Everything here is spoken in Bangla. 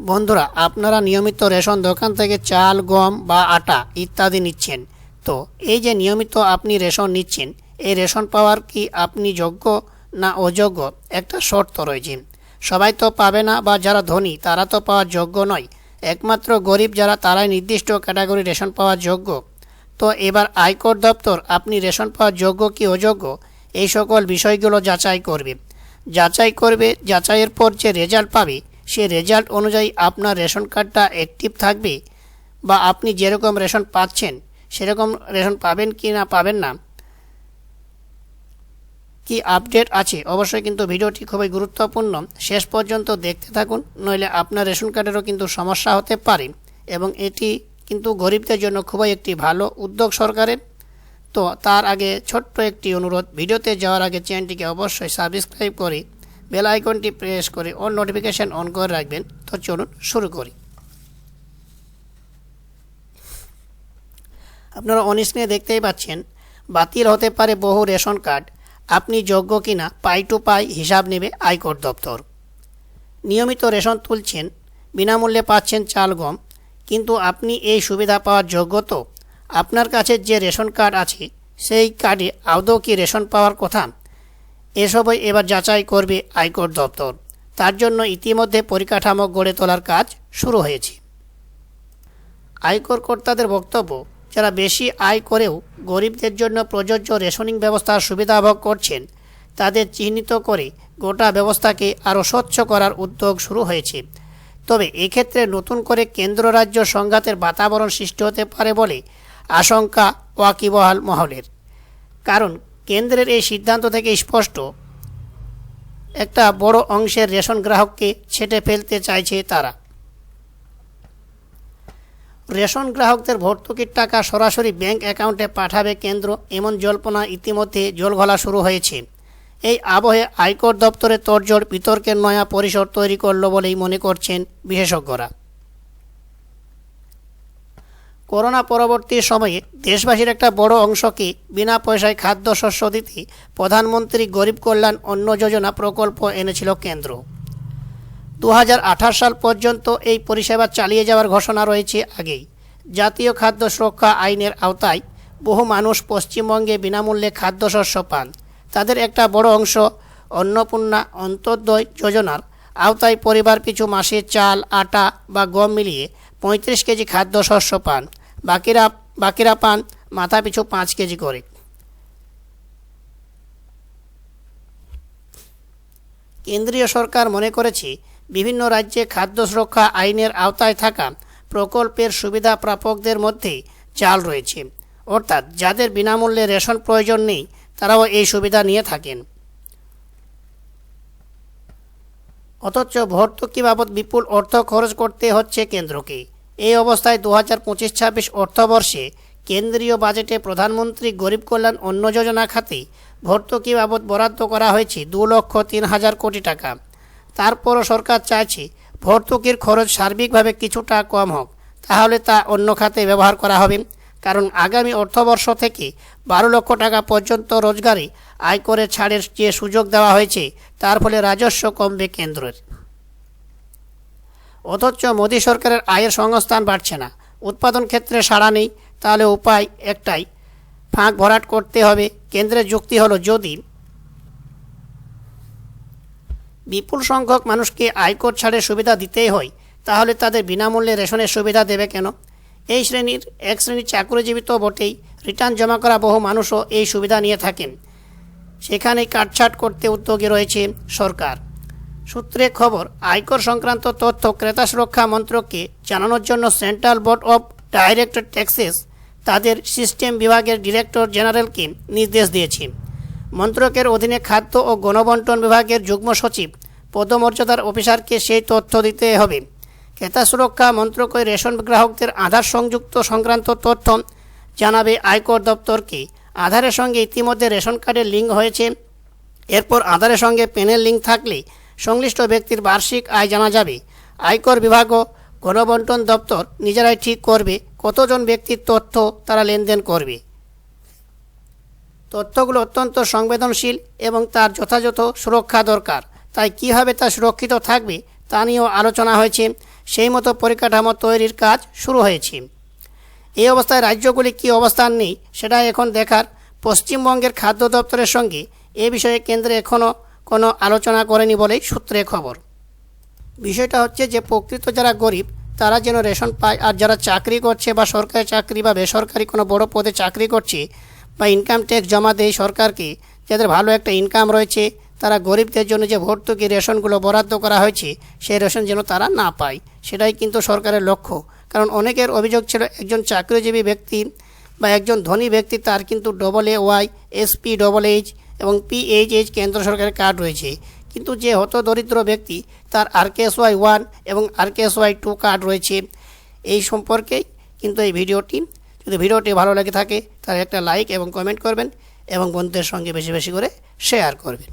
বন্ধুরা, আপনারা নিয়মিত রেশন দোকান থেকে চাল, গম বা আটা ইত্যাদি নিচ্ছেন। তো এই যে নিয়মিত আপনি রেশন নিচ্ছেন, এই রেশন পাওয়ার কি আপনি যোগ্য না অযোগ্য? একটা শর্ত রয়েছে। সবাই তো পাবে না বা যারা ধনী, তারা তো পাওয়ার যোগ্য নয়। একমাত্র গরিব যারা, তারাই নির্দিষ্ট ক্যাটাগরি রেশন পাওয়ার যোগ্য। তো এবার আয়কর দপ্তর, আপনি রেশন পাওয়ার যোগ্য কি অযোগ্য? এই সকল বিষয়গুলো যাচাই করবে। যাচাই করবে, যাচাইয়ের পর যে রেজাল্ট পাবে সে রেজাল্ট অনুযায়ী আপনার রেশন কার্ডটা অ্যাক্টিভ থাকবে বা আপনি যেরকম রেশন পাচ্ছেন, সেরকম রেশন পাবেন কি না পাবেন না, কি আপডেট আছে অবশ্যই কিন্তু ভিডিওটি খুবই গুরুত্বপূর্ণ। শেষ পর্যন্ত দেখতে থাকুন, নইলে আপনার রেশন কার্ডেরও কিন্তু সমস্যা হতে পারে এবং এটি কিন্তু গরিবদের জন্য খুবই একটি ভালো উদ্যোগ সরকারের। তো তার আগে ছোট্ট একটি অনুরোধ, ভিডিওতে যাওয়ার আগে চ্যানেলটিকে অবশ্যই সাবস্ক্রাইব করে বেল আইকনটি প্রেস করে অন নোটিফিকেশান অন করে রাখবেন। তো চলুন শুরু করি। আপনারা অন স্ক্রিনে দেখতেই পাচ্ছেন, বাতিল হতে পারে বহু রেশন কার্ড। আপনি যোগ্য কিনা, পাই টু পাই হিসাব নেবে আয়কর দপ্তর। নিয়মিত রেশন তুলছেন, বিনামূল্যে পাচ্ছেন চাল গম। কিন্তু আপনি এই সুবিধা পাওয়ার যোগ্য তো? আপনার কাছে যে রেশন কার্ড আছে, সেই কার্ডে আদৌ কি রেশন পাওয়ার কথা? এসবই এবার যাচাই করবে আয়কর দপ্তর। তার জন্য ইতিমধ্যে পরিকাঠামো গড়ে তোলার কাজ শুরু হয়েছে। আয়কর কর্তাদের বক্তব্য, যারা বেশি আয় করেও গরিবদের জন্য প্রযোজ্য রেশনিং ব্যবস্থার সুবিধা ভোগ করছেন, তাদের চিহ্নিত করে গোটা ব্যবস্থাকে আরও স্বচ্ছ করার উদ্যোগ শুরু হয়েছে। তবে এক্ষেত্রে নতুন করে কেন্দ্র রাজ্য সংঘাতের বাতাবরণ সৃষ্টি হতে পারে বলে আশঙ্কা ওয়াকিবহাল মহলের। কারণ কেন্দ্রের এই সিদ্ধান্ত থেকে স্পষ্ট। একটা বড় অংশের রেশন গ্রাহককে ছেটে ফেলতে চাইছে তারা। রেশন গ্রাহকদের ভর্তুকির টাকা সরাসরি ব্যাংক অ্যাকাউন্টে পাঠাবে কেন্দ্র এমন জল্পনা ইতিমধ্যে জলঘোলা শুরু হয়েছে। এই আবহে আয়কর দপ্তরের তোড়জোড় বিতর্কের নয়া পরিসর তৈরি করল বলেই মনে করছেন বিশেষজ্ঞরা। করোনা পরবর্তী সময়ে দেশবাসীর একটা বড় অংশকে বিনা পয়সায় খাদ্যশস্য দিতে প্রধানমন্ত্রী গরিব কল্যাণ অন্ন যোজনা প্রকল্প এনেছিল কেন্দ্র। দু হাজার আঠাশ সাল পর্যন্ত এই পরিষেবা চালিয়ে যাওয়ার ঘোষণা রয়েছে আগেই। জাতীয় খাদ্য সুরক্ষা আইনের আওতায় বহু মানুষ পশ্চিমবঙ্গে বিনামূল্যে খাদ্যশস্য পান। তাদের একটা বড় অংশ অন্নপূর্ণা অন্তর্দয় যোজনার আওতায় পরিবার পিছু মাসে চাল, আটা বা গম মিলিয়ে পঁয়ত্রিশ কেজি খাদ্যশস্য পান, বাকিরা বাকিরা পান মাথা পিছু পাঁচ কেজি করে। কেন্দ্রীয় সরকার মনে করেছে, বিভিন্ন রাজ্যে খাদ্য সুরক্ষা আইনের আওতায় থাকা প্রকল্পের সুবিধা প্রাপকদের মধ্যে চাল রয়েছে। অর্থাৎ যাদের বিনামূল্যে রেশন প্রয়োজন নেই, তারাও এই সুবিধা নিয়ে থাকেন। অথচ ভর্তুকি বাবদ বিপুল অর্থ খরচ করতে হচ্ছে কেন্দ্রকে। এই অবস্থায় দু হাজার পঁচিশ ছাব্বিশ অর্থবর্ষে কেন্দ্রীয় বাজেটে প্রধানমন্ত্রী গরিব কল্যাণ অন্ন যোজনা খাতে ভর্তুকি বাবদ বরাদ্দ করা হয়েছে দু লক্ষ তিন হাজার কোটি টাকা। তারপরও সরকার চাইছে ভর্তুকির খরচ সার্বিকভাবে কিছুটা কম হোক, তাহলে তা অন্য খাতে ব্যবহার করা হবে। কারণ আগামী অর্থবর্ষ থেকে বারো লক্ষ টাকা পর্যন্ত রোজগারে আয়করের ছাড়ের যে সুযোগ দেওয়া হয়েছে, তার ফলে রাজস্ব কমবে কেন্দ্রের। অথচ মোদী সরকারের আয়ের সংস্থান বাড়ছে না। উৎপাদন ক্ষেত্রে সাড়া নেই, তাহলে উপায় একটাই, ফাঁক ভরাট করতে হবে। কেন্দ্রের যুক্তি হলো যদি বিপুল সংখ্যক মানুষকে আয়কর ছাড়ের সুবিধা দিতেই হয়, তাহলে তাদের বিনামূল্যে রেশনের সুবিধা দেবে কেন? এই শ্রেণির, এক শ্রেণির চাকরিজীবী তো বটেই রিটার্ন জমা করা বহু মানুষও এই সুবিধা নিয়ে থাকেন। সেখানে কাটছাট করতে উদ্যোগী রয়েছে সরকার। সূত্রে খবর, আয়কর সংক্রান্ত তথ্য ক্রেতা সুরক্ষা মন্ত্রককে জানানোর জন্য central board of direct taxes তাদের সিস্টেম বিভাগের ডিরেক্টর জেনারেলকে নির্দেশ দিয়েছে। মন্ত্রকের অধীনে খাদ্য ও গণবন্টন বিভাগের যুগ্ম সচিব, পদমর্যাদার অফিসারকে সেই তথ্য দিতে হবে। ক্রেতা সুরক্ষা মন্ত্রক ওই রেশন গ্রাহকদের আধার সংযুক্ত সংক্রান্ত তথ্য জানাবে আয়কর দপ্তরকে। আধারের সঙ্গে ইতিমধ্যে রেশন কার্ডের লিঙ্ক হয়েছে। এরপর আধারের সঙ্গে পেনের লিঙ্ক থাকলে সংশ্লিষ্ট ব্যক্তির বার্ষিক আয় জানা যাবে। আয়কর বিভাগ ও গণবন্টন দপ্তর নিজেরাই ঠিক করবে কতজন ব্যক্তির তথ্য তারা লেনদেন করবে। তথ্যগুলো অত্যন্ত সংবেদনশীল এবং তার যথাযথ সুরক্ষা দরকার। তাই কীভাবে তা সুরক্ষিত থাকবে তা নিয়েও আলোচনা হয়েছে। সেই মতো পরিকাঠামো তৈরির কাজ শুরু হয়েছে। এই অবস্থায় রাজ্যগুলি কী অবস্থান নেই, সেটা এখন দেখার পশ্চিমবঙ্গের খাদ্য দপ্তরের সঙ্গে এ বিষয়ে কেন্দ্রে এখনও কোনো আলোচনা করেনি বলেই সূত্রে খবর। বিষয়টা হচ্ছে যে প্রকৃত যারা গরিব, তারা যেন রেশন পায় আর যারা চাকরি করছে বা সরকারি চাকরি বা বেসরকারি কোনো বড় পদে চাকরি করছে বা ইনকাম ট্যাক্স জমা দেয় সরকারকে, যাদের ভালো একটা ইনকাম রয়েছে তারা গরিবদের জন্য যে ভর্তুকি, রেশনগুলো বরাদ্দ করা হয়েছে, সেই রেশন যেন তারা না পায়। সেটাই কিন্তু সরকারের লক্ষ্য। কারণ অনেকের অভিযোগ ছিল একজন চাকরিজীবী ব্যক্তি বা একজন ধনী ব্যক্তি, তার কিন্তু double A Y SP double H এবং পিএইচএইচ কেন্দ্র সরকারের কার্ড রয়েছে। কিন্তু যে হত দরিদ্র ব্যক্তি, তার আরকেএসওয়াই ওয়ান এবং আরকেএসওয়াই টু কার্ড রয়েছে। এই সম্পর্কেই কিন্তু এই ভিডিওটি। যদি ভিডিওটি ভালো লেগে থাকে, তাহলে একটা লাইক এবং কমেন্ট করবেন এবং বন্ধুদের সঙ্গে বেশি বেশি করে শেয়ার করবেন।